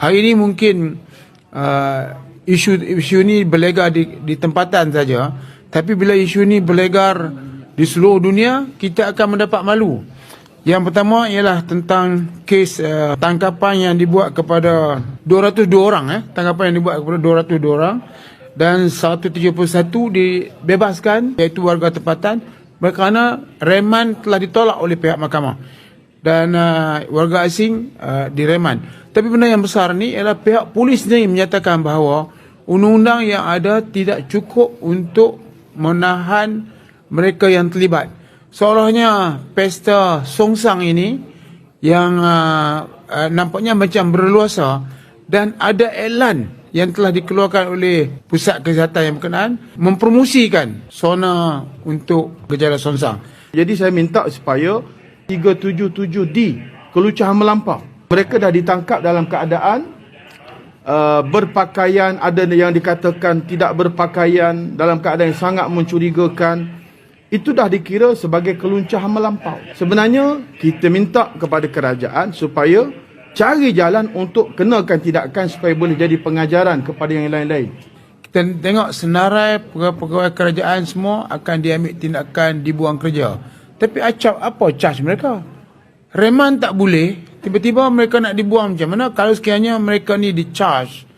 Hari ini mungkin uh, isu isu ini berlegar di, di tempatan saja, tapi bila isu ini berlegar di seluruh dunia, kita akan mendapat malu. Yang pertama ialah tentang kes uh, tangkapan yang dibuat kepada 202 orang eh, tangkapan yang dibuat kepada 202 orang dan 171 dibebaskan iaitu warga tempatan kerana reman telah ditolak oleh pihak mahkamah dan uh, warga asing uh, direman. Tapi benda yang besar ni ialah pihak polis ni menyatakan bahawa undang-undang yang ada tidak cukup untuk menahan mereka yang terlibat. Seolahnya pesta songsang ini yang uh, uh, nampaknya macam berluasa dan ada elan yang telah dikeluarkan oleh Pusat Kesihatan yang berkenaan mempromosikan sona untuk gejala songsang. Jadi saya minta supaya 377D kelucahan melampau. Mereka dah ditangkap dalam keadaan uh, berpakaian, ada yang dikatakan tidak berpakaian dalam keadaan yang sangat mencurigakan. Itu dah dikira sebagai keluncahan melampau. Sebenarnya kita minta kepada kerajaan supaya cari jalan untuk kenakan tindakan supaya boleh jadi pengajaran kepada yang lain-lain. Kita tengok senarai pegawai-pegawai kerajaan semua akan diambil tindakan dibuang kerja. Tapi acap apa charge mereka? Reman tak boleh, tiba-tiba mereka nak dibuang macam mana? Kalau sekiranya mereka ni di charge,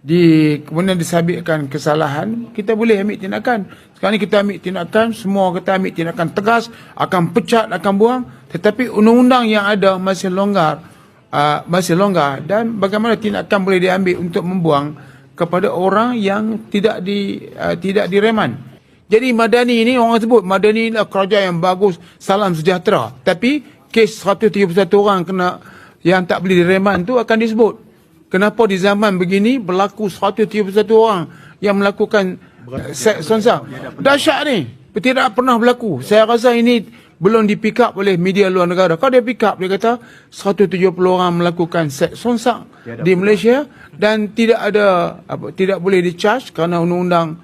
di kemudian disabitkan kesalahan, kita boleh ambil tindakan. Sekarang ni kita ambil tindakan, semua kita ambil tindakan tegas, akan pecat, akan buang. Tetapi undang-undang yang ada masih longgar, uh, masih longgar dan bagaimana tindakan boleh diambil untuk membuang kepada orang yang tidak di uh, tidak direman. Jadi Madani ini orang sebut Madani adalah kerajaan yang bagus, salam sejahtera. Tapi kes 131 orang kena yang tak boleh direman tu akan disebut. Kenapa di zaman begini berlaku 131 orang yang melakukan uh, seks songsang? Dahsyat ni. Tidak pernah berlaku. Saya rasa ini belum di pick up oleh media luar negara. Kalau dia pick up, dia kata 170 orang melakukan seks songsang di Malaysia dan tidak ada apa, tidak boleh di-charge kerana undang-undang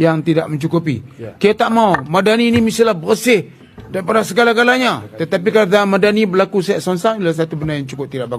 yang tidak mencukupi. Kita tak mau. Madani ini mestilah bersih daripada segala-galanya. Tetapi kalau dalam Madani berlaku seks songsang, adalah satu benda yang cukup tidak bagus.